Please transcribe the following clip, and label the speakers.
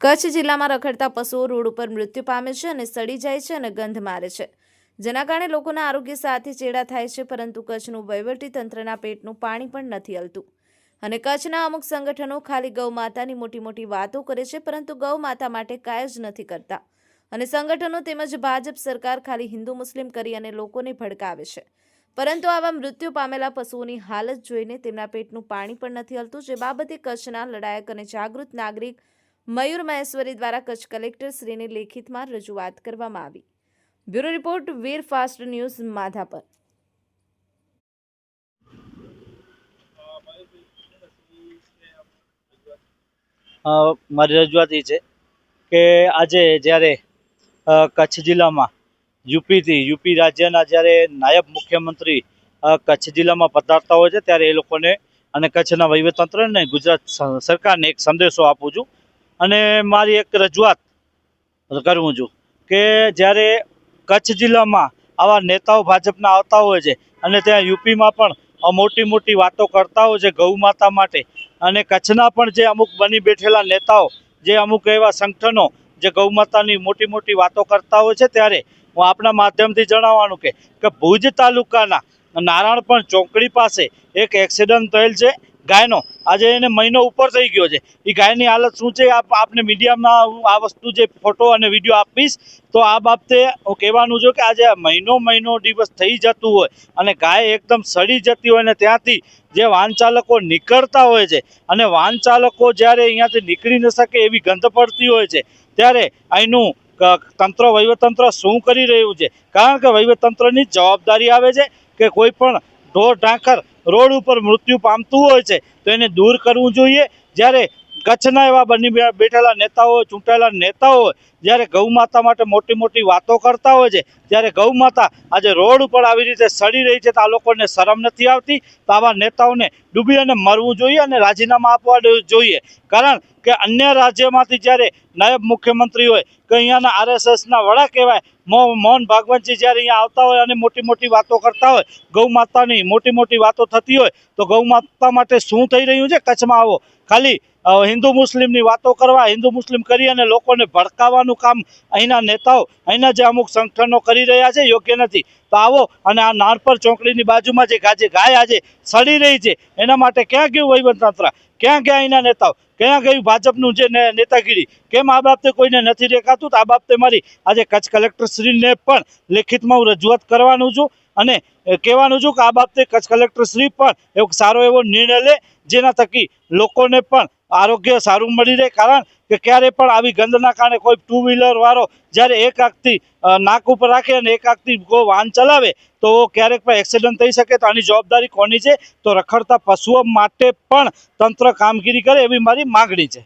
Speaker 1: કચ્છ જિલ્લામાં રખડતા પશુઓ રોડ ઉપર મૃત્યુ પામે છે અને સડી જાય છે અને ગંધ મારે છે. જેના કારણે લોકોના આરોગ્ય સાથે ચેડા થાય છે, પરંતુ કચ્છનું વહીવટી તંત્રના પેટનું પાણી પણ નથી હલતું. અને કચ્છના અમુક સંગઠનો ખાલી ગૌ માતાની મોટી મોટી વાતો કરે છે, પરંતુ ગૌ માતા માટે કાંઈ જ નથી કરતા. અને સંગઠનો તેમજ ભાજપ સરકાર ખાલી હિન્દુ મુસ્લિમ કરી અને લોકોને ભડકાવે છે. પરંતુ આવા મૃત્યુ પામેલા પશુઓની હાલત જોઈને તેમના પેટનું પાણી પણ નથી હલતું, જે બાબતે કચ્છના લડાયક અને જાગૃત નાગરિક મયુર મહેશ્વરી દ્વારા કચ્છ કલેક્ટર શ્રીને લેખિતમાં રજૂઆત કરવામાં આવી. Bureau report, Veer fast news, Madhapar.
Speaker 2: મારી રજૂઆત એ છે કે આજે જ્યારે કચ્છ જિલ્લામાં યુપીથી, યુપી રાજ્યના જ્યારે નાયબ મુખ્યમંત્રી કચ્છ જિલ્લામાં પધારતા હોય છે, ત્યારે એ લોકોને અને કચ્છના વહીવટતંત્રને ગુજરાત સરકારને એક સંદેશો આપું છું અને મારી એક રજૂઆત કરું છું કે જ્યારે કચ્છ જિલ્લામાં આવા નેતાઓ ભાજપના આવતા હોય છે અને ત્યાં યુપીમાં પણ મોટી મોટી વાતો કરતા હોય છે ગૌ માતા માટે અને કચ્છના પણ જે અમુક બની બેઠેલા નેતાઓ, જે અમુક એવા સંગઠનો જે ગૌ માતાની મોટી મોટી વાતો કરતા હોય છે ત્યારે હું આપણા માધ્યમથી જણાવવાનું કે ભુજ તાલુકાના નારાયણપણ ચોકડી પાસે એક એક્સિડન્ટ થયેલ છે ગાયનો. આજે એને મહિનો ઉપર થઈ ગયો છે. એ ગાયની હાલત શું છે? આપ આપને મીડિયામાં આ વસ્તુ જે ફોટો અને વીડિયો આપીશ, તો આ બાબતે હું કહેવાનું છું કે આજે મહિનો મહિનો દિવસ થઈ જતું હોય અને ગાય એકદમ સડી જતી હોય ને ત્યાંથી જે વાહન ચાલકો નીકળતા હોય છે અને વાહન ચાલકો જ્યારે અહીંયાથી નીકળી ન શકે એવી ગંધ પડતી હોય છે, ત્યારે અહીંનું તંત્ર, વહીવટતંત્ર શું કરી રહ્યું છે? કારણ કે વહીવટતંત્રની જવાબદારી આવે છે કે કોઈ પણ ઢોર ઢાંખર રોડ ઉપર મૃત્યુ પામતું હોય છે, તો એને દૂર કરવું જોઈએ. જ્યારે કચ્છના એવા બની બેઠેલા નેતાઓ, ચૂંટાયેલા નેતાઓ જ્યારે ગૌ માતા માટે મોટી મોટી વાતો કરતા હોય છે, ત્યારે ગૌ માતા આજે રોડ ઉપર આવી રીતે સડી રહી છે તો આ લોકોને શરમ નથી આવતી? તો આવા નેતાઓને ડૂબી અને મરવું જોઈએ અને રાજીનામા આપવા જોઈએ. કારણ કે અન્ય રાજ્યમાંથી જ્યારે નાયબ મુખ્યમંત્રી હોય, કે અહીંયાના આરએસએસના વડા કહેવાય મોહન ભાગવતજી જ્યારે અહીંયા આવતા હોય અને મોટી મોટી વાતો કરતા હોય, ગૌ માતાની મોટી મોટી વાતો થતી હોય, તો ગૌ માતા માટે શું થઈ રહ્યું છે? કચ્છમાં આવો. ખાલી હિન્દુ મુસ્લિમની વાતો કરવા, હિન્દુ મુસ્લિમ કરી અને લોકોને ભડકાવવાનું કામ અહીંના નેતાઓ અહીંના જે અમુક સંગઠનો કરી રહ્યા છે, યોગ્ય નથી. તો આવો અને આ નાનપર ચોકડીની બાજુમાં જે ગાજે ગાય આજે સડી રહી છે, એના માટે ક્યાં ગયું વહીવટતંત્ર? ક્યાં ગયા અહીંના નેતાઓ? ક્યાં ગયું ભાજપનું જે નેતાગીરી? કેમ આ બાબતે કોઈને નથી દેખાતું? આ બાબતે મારી આજે કચ્છ કલેક્ટરશ્રીને પણ લેખિતમાં હું રજૂઆત કરવાનું છું અને કહેવાનું છું કે આ બાબતે કચ્છ કલેક્ટરશ્રી પણ એક સારો એવો નિર્ણય લે, જેના થકી લોકોને પણ આરોગ્ય સારું મળી રહે. કારણ કે ક્યારે પણ આવી ગંદના કારણે કોઈ ટુ વ્હીલર વાળો જ્યારે એક આંખથી નાક ઉપર રાખે અને એક આંખથી કોઈ વાહન ચલાવે તો ક્યારેક પણ એક્સિડન્ટ થઈ શકે તો આની જવાબદારી કોની છે? તો રખડતા પશુઓ માટે પણ તંત્ર કામગીરી કરે એવી મારી માગણી છે.